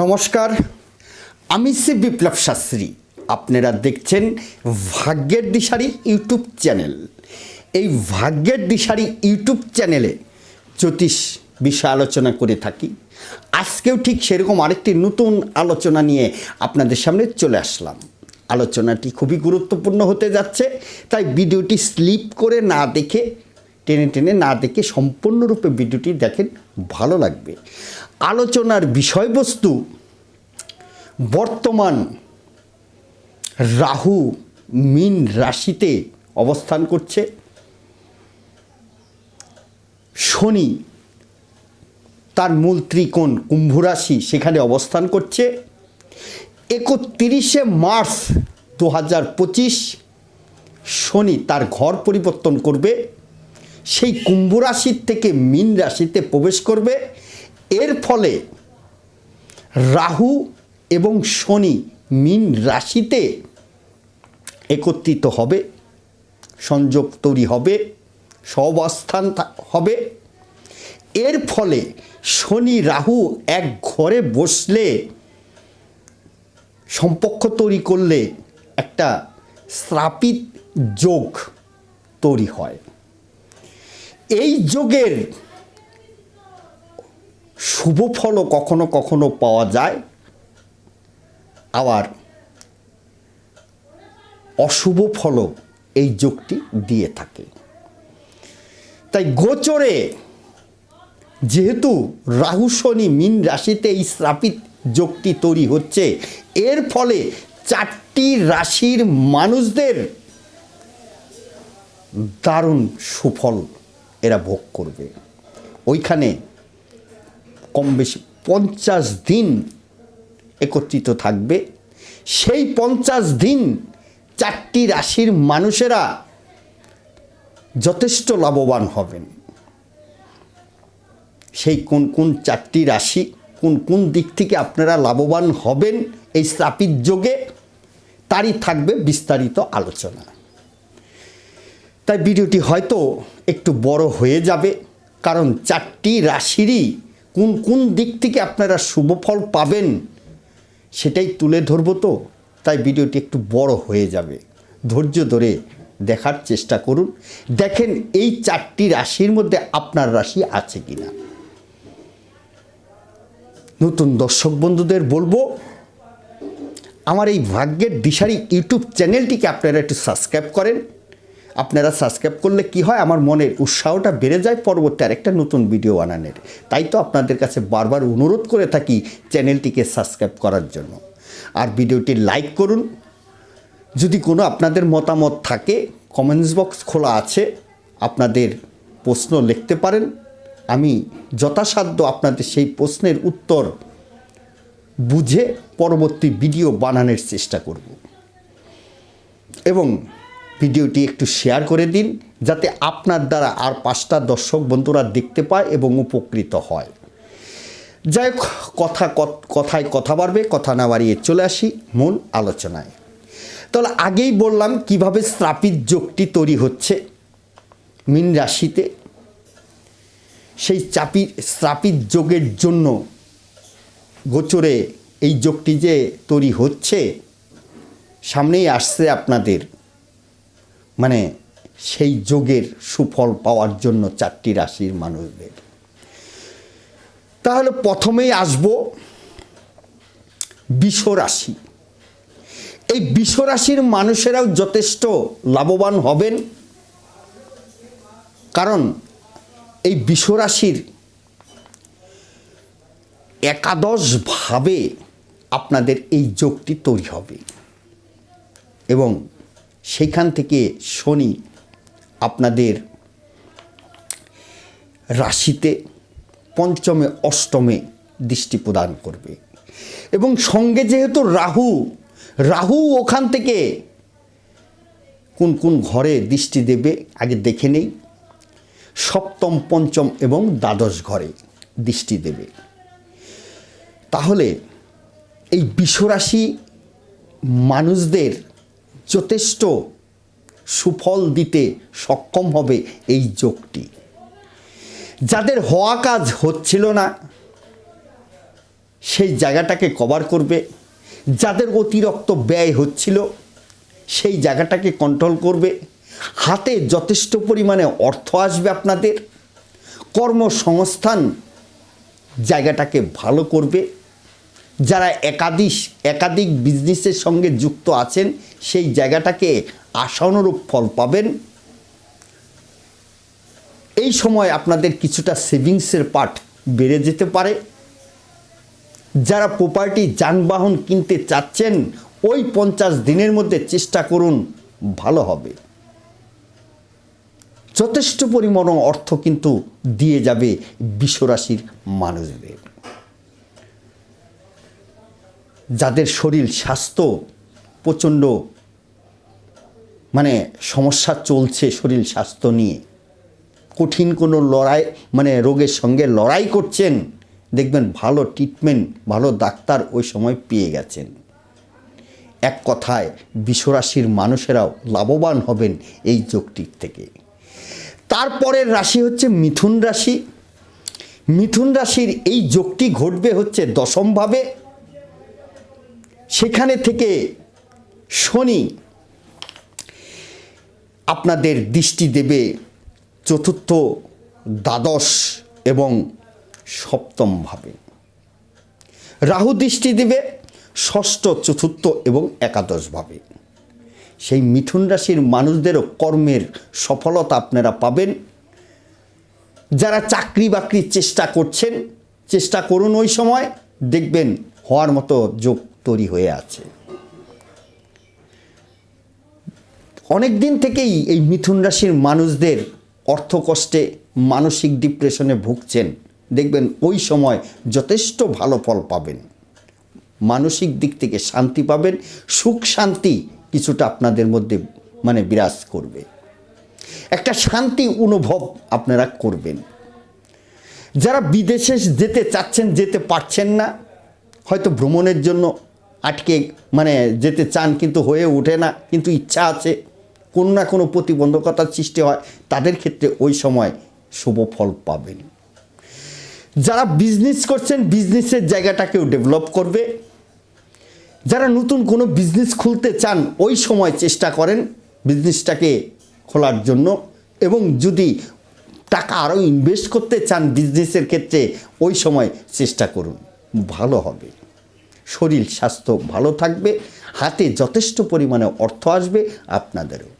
নমস্কার, আমি সে বিপ্লব শাস্ত্রী। আপনারা দেখছেন ভাগ্যের দিশারি ইউটিউব চ্যানেল। এই ভাগ্যের দিশারি ইউটিউব চ্যানেলে জ্যোতিষ বিষয় আলোচনা করে থাকি। আজকেও ঠিক সেরকম আরেকটি নতুন আলোচনা নিয়ে আপনাদের সামনে চলে আসলাম। আলোচনাটি খুবই গুরুত্বপূর্ণ হতে যাচ্ছে, তাই ভিডিওটি স্লিপ করে না দেখে টেনে টেনে না দেখে সম্পূর্ণরূপে ভিডিওটি দেখেন, ভালো লাগবে। আলোচনার বিষয়বস্তু, বর্তমান রাহু মিন রাশিতে অবস্থান করছে। শনি তার মূল ত্রিকোণ কুম্ভ রাশি সেখানে অবস্থান করছে। একত্রিশে মার্চ দু হাজার পঁচিশ শনি তার ঘর পরিবর্তন করবে। সেই কুম্ভ রাশির থেকে মীন রাশিতে প্রবেশ করবে। এর ফলে রাহু এবং শনি মীন রাশিতে একত্রিত হবে, সংযোগ তৈরি হবে সহবস্থান থা- হবে। এর ফলে শনি রাহু এক ঘরে বসলে, সম্পর্ক তৈরি করলে একটা স্থাপিত যোগ তৈরি হয়। এই যোগের শুভ ফলও কখনো কখনো পাওয়া যায়। আবার অশুভ ফলও এই যোগটি দিয়ে থাকে। তাই গোচরে যেহেতু রাহু, শনি, মিন রাশিতে এই স্থাপিত যোগটি তৈরি হচ্ছে, এর ফলে চারটি রাশির মানুষদের দারুণ সুফল এরা ভোগ করবে। ওইখানে কম বেশি পঞ্চাশ দিন একত্রিত থাকবে। সেই পঞ্চাশ দিন চারটি রাশির মানুষেরা যথেষ্ট লাভবান হবেন। সেই কোন কোন চারটি রাশি, কোন কোন দিক থেকে আপনারা লাভবান হবেন এই স্থাপিত যোগে, তারই থাকবে বিস্তারিত আলোচনা। তাই ভিডিওটি হয়তো একটু বড় হয়ে যাবে, কারণ চারটি রাশিরই কোন কোন দিক থেকে আপনারা শুভফল পাবেন সেটাই তুলে ধরবো তো, তাই ভিডিওটি একটু বড় হয়ে যাবে। ধৈর্য ধরে দেখার চেষ্টা করুন। দেখেন এই চারটি রাশির মধ্যে আপনার রাশি আছে কিনা। নতুন দর্শক বন্ধুদের বলব, আমার এই ভাগ্যের দিশারি ইউটিউব চ্যানেলটিকে আপনারা একটু সাবস্ক্রাইব করেন। আপনারা সাবস্ক্রাইব করলে কি হয়? আমার মনের উৎসাহটা বেড়ে যায় পরবর্তী আরেকটা নতুন ভিডিও বানানোর। তাই তো আপনাদের কাছে বারবার অনুরোধ করে থাকি চ্যানেলটিকে সাবস্ক্রাইব করার জন্য। আর ভিডিওটি লাইক করুন। যদি কোনো আপনাদের মতামত থাকে কমেন্টস বক্স খোলা আছে, আপনাদের প্রশ্ন লিখতে পারেন। আমি যথাসাধ্য আপনাদের সেই প্রশ্নের উত্তর বুঝে পরবর্তী ভিডিও বানানোর চেষ্টা করব। এবং ভিডিওটি একটু শেয়ার করে দিন, যাতে আপনার দ্বারা আর পাঁচটা দর্শক বন্ধুরা দেখতে পায় এবং উপকৃত হয়। যাই হোক, কথা কথায় কথা বাড়বে, কথা না বাড়িয়ে চলে আসি মূল আলোচনায়। তাহলে আগেই বললাম কীভাবে শ্রাপিত যোগটি তৈরি হচ্ছে মিন রাশিতে। সেই চাপি শ্রাপিত যোগের জন্য গোচরে এই যোগটি যে তৈরি হচ্ছে, সামনেই আসছে আপনাদের মানে সেই যোগের সুফল পাওয়ার জন্য চারটি রাশির মানুষদের তাহলে প্রথমেই আসব রাশি এই রাশির মানুষেরাও যথেষ্ট লাভবান হবেন। কারণ এই রাশির একাদশভাবে আপনাদের এই যোগটি তৈরি হবে। এবং সেইখান থেকে শনি আপনাদের রাশিতে পঞ্চমে, অষ্টমে দৃষ্টি প্রদান করবে। এবং সঙ্গে যেহেতু রাহু রাহু ওখান থেকে কোন কোন ঘরে দৃষ্টি দেবে আগে দেখে নেই। সপ্তম, পঞ্চম এবং দ্বাদশ ঘরে দৃষ্টি দেবে। তাহলে এই বিশ্বরাশি মানুষদের যথেষ্ট সুফল দিতে সক্ষম হবে এই যোগটি। যাদের হওয়া কাজ হচ্ছিল না, সেই জায়গাটাকে কভার করবে। যাদের অতিরিক্ত ব্যয় হচ্ছিল, সেই জায়গাটাকে কন্ট্রোল করবে। হাতে যথেষ্ট পরিমাণে অর্থ আসবে আপনাদের। কর্মসংস্থান জায়গাটাকে ভালো করবে। যারা একাধিক একাধিক বিজনেসের সঙ্গে যুক্ত আছেন, সেই জায়গাটাকে আশানুরূপ ফল পাবেন। এই সময় আপনাদের কিছুটা সেভিংসের পার্ট বেড়ে যেতে পারে। যারা প্রপার্টি যানবাহন কিনতে চাচ্ছেন, ওই পঞ্চাশ দিনের মধ্যে চেষ্টা করুন, ভালো হবে। যথেষ্ট পরিমাণ অর্থ কিন্তু দিয়ে যাবে বিশ্বরাশির মানুষদের। যাদের শরীর, স্বাস্থ্য প্রচণ্ড মানে সমস্যা চলছে শরীর স্বাস্থ্য নিয়ে। কঠিন কোনো লড়াই মানে রোগের সঙ্গে লড়াই করছেন, দেখবেন ভালো ট্রিটমেন্ট ভালো ডাক্তার ওই সময় পেয়ে গেছেন। এক কথায়, বিশ্বরাশির মানুষেরাও লাভবান হবেন এই যোগটির থেকে। তারপরের রাশি হচ্ছে মিথুন রাশি। মিথুন রাশির এই যোগটি ঘটবে হচ্ছে দশমভাবে সেখানে থেকে শনি আপনাদের দৃষ্টি দেবে চতুর্থ দ্বাদশ এবং সপ্তমভাবে রাহু দৃষ্টি দেবে ষষ্ঠ, চতুর্থ এবং একাদশভাবে সেই মিথুন রাশির মানুষদেরও কর্মের সফলতা আপনারা পাবেন। যারা চাকরি বাকরির চেষ্টা করছেন, চেষ্টা করুন ওই সময়। দেখবেন হওয়ার মতো যোগ তৈরি হয়ে আছে। অনেক দিন থেকেই এই মিথুন রাশির মানুষদের অর্থকষ্টে, মানসিক ডিপ্রেশনে ভুগছেন। দেখবেন ওই সময় যথেষ্ট ভালো ফল পাবেন। মানসিক দিক থেকে শান্তি পাবেন, সুখ শান্তি কিছুটা আপনাদের মধ্যে মানে বিরাজ করবে। একটা শান্তি অনুভব আপনারা করবেন। যারা বিদেশে যেতে চাচ্ছেন, যেতে পারছেন না, হয়তো ভ্রমণের জন্য আটকে মানে যেতে চান কিন্তু হয়ে ওঠে না, কিন্তু ইচ্ছা আছে। কোনো না কোনো প্রতিবন্ধকতার সৃষ্টি হয়, তাদের ক্ষেত্রে ওই সময় শুভ ফল পাবেন। যারা বিজনেস করছেন বিজনেসের জায়গাটাকেও ডেভেলপ করবে। যারা নতুন কোনো বিজনেস খুলতে চান, ওই সময় চেষ্টা করেন বিজনেসটাকে খোলার জন্য। এবং যদি টাকা আরও ইনভেস্ট করতে চান বিজনেসের ক্ষেত্রে, ওই সময় চেষ্টা করুন, ভালো হবে। শরীর, স্বাস্থ্য ভালো থাকবে, হাতে যথেষ্ট পরিমাণে অর্থ আসবে আপনাদেরও।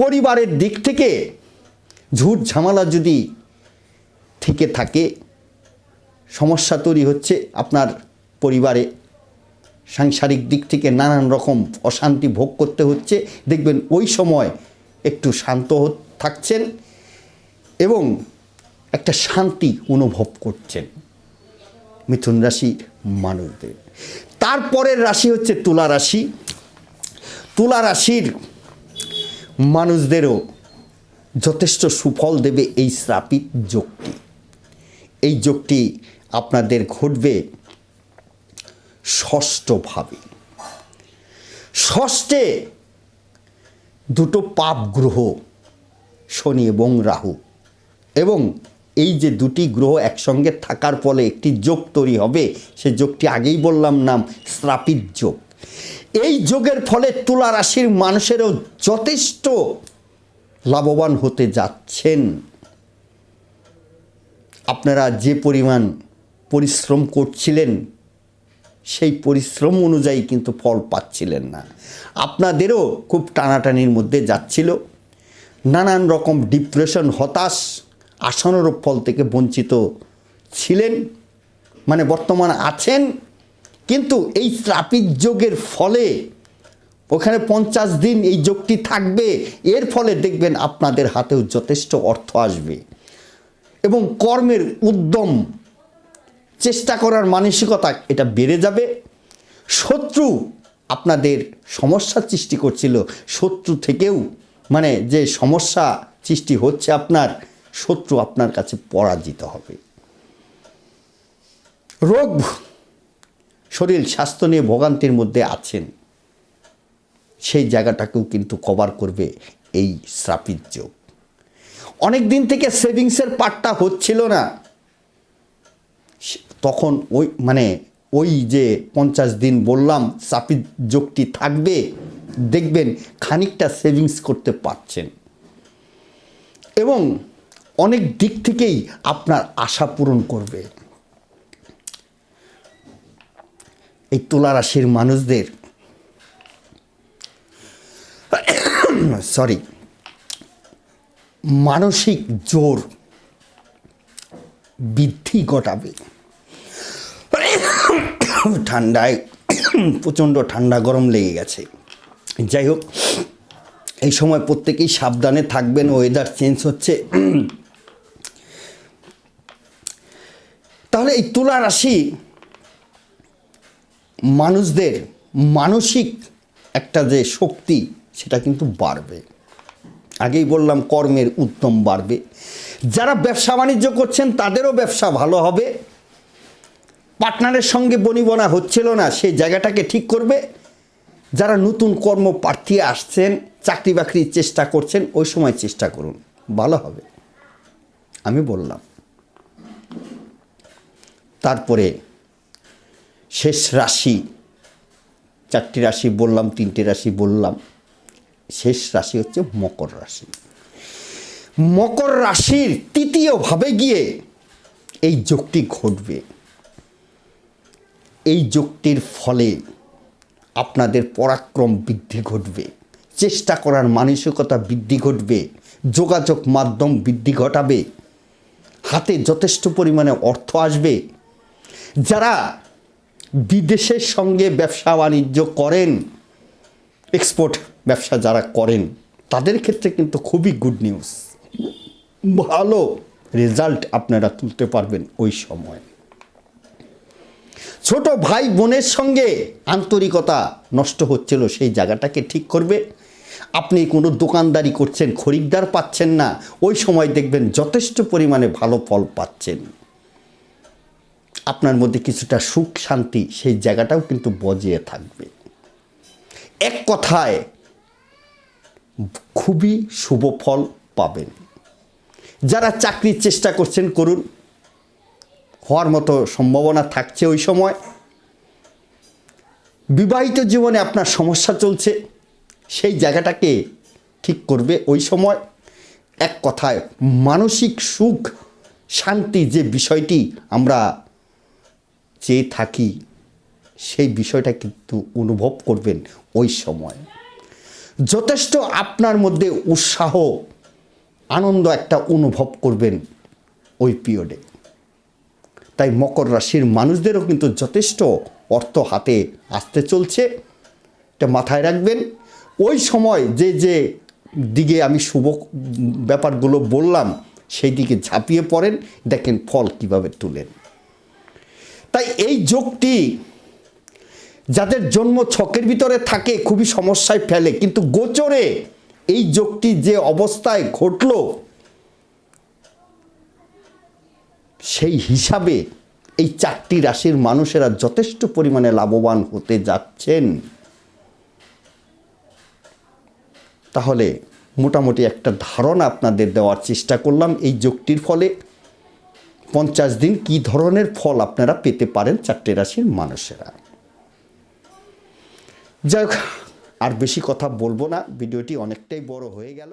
পরিবারের দিক থেকে ঝুট ঝামেলা যদি থেকে থাকে, সমস্যা তৈরি হচ্ছে, আপনার পরিবারে সাংসারিক দিক থেকে নানান রকম অশান্তি ভোগ করতে হচ্ছে, দেখবেন ওই সময় একটু শান্ত থাকছেন এবং একটা শান্তি অনুভব করছেন। মিথুন রাশি মানুষদের তারপরের রাশি হচ্ছে তুলা রাশি। তুলা রাশির মানুষদেরও যথেষ্ট সুফল দেবে এই শ্রাপিত যোগটি। এই যোগটি আপনাদের ঘটবে ষষ্ঠভাবে। ষষ্ঠে দুটো পাপ গ্রহ, শনি এবং রাহু এবং এই যে দুটি গ্রহ একসঙ্গে থাকার ফলে একটি যোগ তৈরি হবে, সে যোগটি আগেই বললাম নাম শ্রাপিত যোগ। এই যোগের ফলে তুলা রাশির মানুষেরও যথেষ্ট লাভবান হতে যাচ্ছেন। আপনারা যে পরিমাণ পরিশ্রম করছিলেন, সেই পরিশ্রম অনুযায়ী কিন্তু ফল পাচ্ছিলেন না। আপনাদেরও খুব টানাটানির মধ্যে যাচ্ছিল। নানান রকম ডিপ্রেশন, হতাশ আসানোর ফল থেকে বঞ্চিত ছিলেন মানে বর্তমান আছেন, কিন্তু এই ট্রাফিক যোগের ফলে ওখানে পঞ্চাশ দিন এই যোগটি থাকবে, এর ফলে দেখবেন আপনাদের হাতেও যথেষ্ট অর্থ আসবে। এবং কর্মের উদ্যম, চেষ্টা করার মানসিকতা এটা বেড়ে যাবে। শত্রু আপনাদের সমস্যা সৃষ্টি করছিল, শত্রু থেকেও মানে যে সমস্যা সৃষ্টি হচ্ছে আপনার শত্রু আপনার কাছে পরাজিত হবে। রোগ, শরীর, স্বাস্থ্য নিয়ে ভোগান্তির মধ্যে আছেন। সেই জায়গাটাকেও কিন্তু কভার করবে এই শ্রাপিত যোগ। অনেক দিন থেকে সেভিংসের পার্টটা হচ্ছিল না। তখন ওই মানে ওই যে পঞ্চাশ দিন বললাম চাপির যোগটি থাকবে, দেখবেন খানিকটা সেভিংস করতে পারছেন। এবং অনেক দিক থেকেই আপনার আশা পূরণ করবে। এই তুলা রাশির মানুষদের সরি, মানসিক জোর বৃদ্ধি ঘটাবে। ঠান্ডায়, প্রচণ্ড ঠান্ডা গরম লেগে গেছে। যাই হোক, এই সময় প্রত্যেকেই সাবধানে থাকবেন ওয়েদার চেঞ্জ হচ্ছে। তাহলে এই তুলা রাশি মানুষদের মানসিক একটা যে শক্তি, সেটা কিন্তু বাড়বে। আগেই বললাম, কর্মের উত্তম বাড়বে। যারা ব্যবসা বাণিজ্য করছেন, তাদেরও ব্যবসা ভালো হবে। পার্টনারের সঙ্গে বনিবনা হচ্ছিল না সেই জায়গাটাকে ঠিক করবে। যারা নতুন কর্ম প্রার্থী আসছেন চাকরি বাকরির চেষ্টা করছেন, ওই সময় চেষ্টা করুন, ভালো হবে। আমি বললাম। তারপরে শেষ রাশি, চারটি রাশি বললাম, তিনটি রাশি বললাম, শেষ রাশি হচ্ছে মকর রাশি। মকর রাশির তৃতীয়ভাবে গিয়ে এই যোগটি ঘটবে। এই যোগটির ফলে আপনাদের পরাক্রম বৃদ্ধি ঘটবে, চেষ্টা করার মানসিকতা বৃদ্ধি ঘটবে, যোগাযোগ মাধ্যম বৃদ্ধি ঘটাবে, হাতে যথেষ্ট পরিমাণে অর্থ আসবে যারা বিদেশের সঙ্গে ব্যবসা বাণিজ্য করেন এক্সপোর্ট ব্যবসা যারা করেন, তাদের ক্ষেত্রে কিন্তু খুবই গুড নিউজ ভালো রেজাল্ট আপনারা তুলতে পারবেন ওই সময়। ছোট ভাই বোনের সঙ্গে আন্তরিকতা নষ্ট হচ্ছিল, সেই জায়গাটাকে ঠিক করবে। আপনি কোনো দোকানদারি করছেন, খরিদ্দার পাচ্ছেন না, ওই সময় দেখবেন যথেষ্ট পরিমাণে ভালো ফল পাচ্ছেন। আপনার মধ্যে কিছুটা সুখ, শান্তি সেই জায়গাটাও কিন্তু বজিয়ে থাকবে। এক কথায়, খুবই শুভ ফল পাবেন। যারা চাকরির চেষ্টা করছেন, করুন। হওয়ার মতো সম্ভাবনা থাকছে ওই সময়। বিবাহিত জীবনে আপনার সমস্যা চলছে, সেই জায়গাটাকে ঠিক করবে ওই সময়। এক কথায়, মানসিক সুখ, শান্তি যে বিষয়টি আমরা চেয়ে থাকি, সেই বিষয়টা কিন্তু অনুভব করবেন ওই সময়। যথেষ্ট আপনার মধ্যে উৎসাহ, আনন্দ একটা অনুভব করবেন ওই পিরিয়ডে তাই মকর রাশির মানুষদেরও কিন্তু যথেষ্ট অর্থ হাতে আসতে চলছে, এটা মাথায় রাখবেন। ওই সময় যে যে দিকে আমি শুভ ব্যাপারগুলো বললাম, সেই দিকে ঝাঁপিয়ে পড়েন, দেখেন ফল কীভাবে তুলেন। তাই এই যোগটি যাদের জন্ম ছকের ভিতরে থাকে খুবই সমস্যায় ফেলে, কিন্তু গোচরে এই যোগটি যে অবস্থায় ঘটল, সেই হিসাবে এই চারটি রাশির মানুষেরা যথেষ্ট পরিমাণে লাভবান হতে যাচ্ছেন। তাহলে মোটামুটি একটা ধারণা আপনাদের দেওয়ার চেষ্টা করলাম এই যোগটির ফলে। পঞ্চাশ দিন কি ধরনের ফল আপনারা পেতে পারেন চারটে রাশির মানুষেরা? যাই আর বেশি কথা বলব না, ভিডিওটি অনেকটাই বড় হয়ে গেল।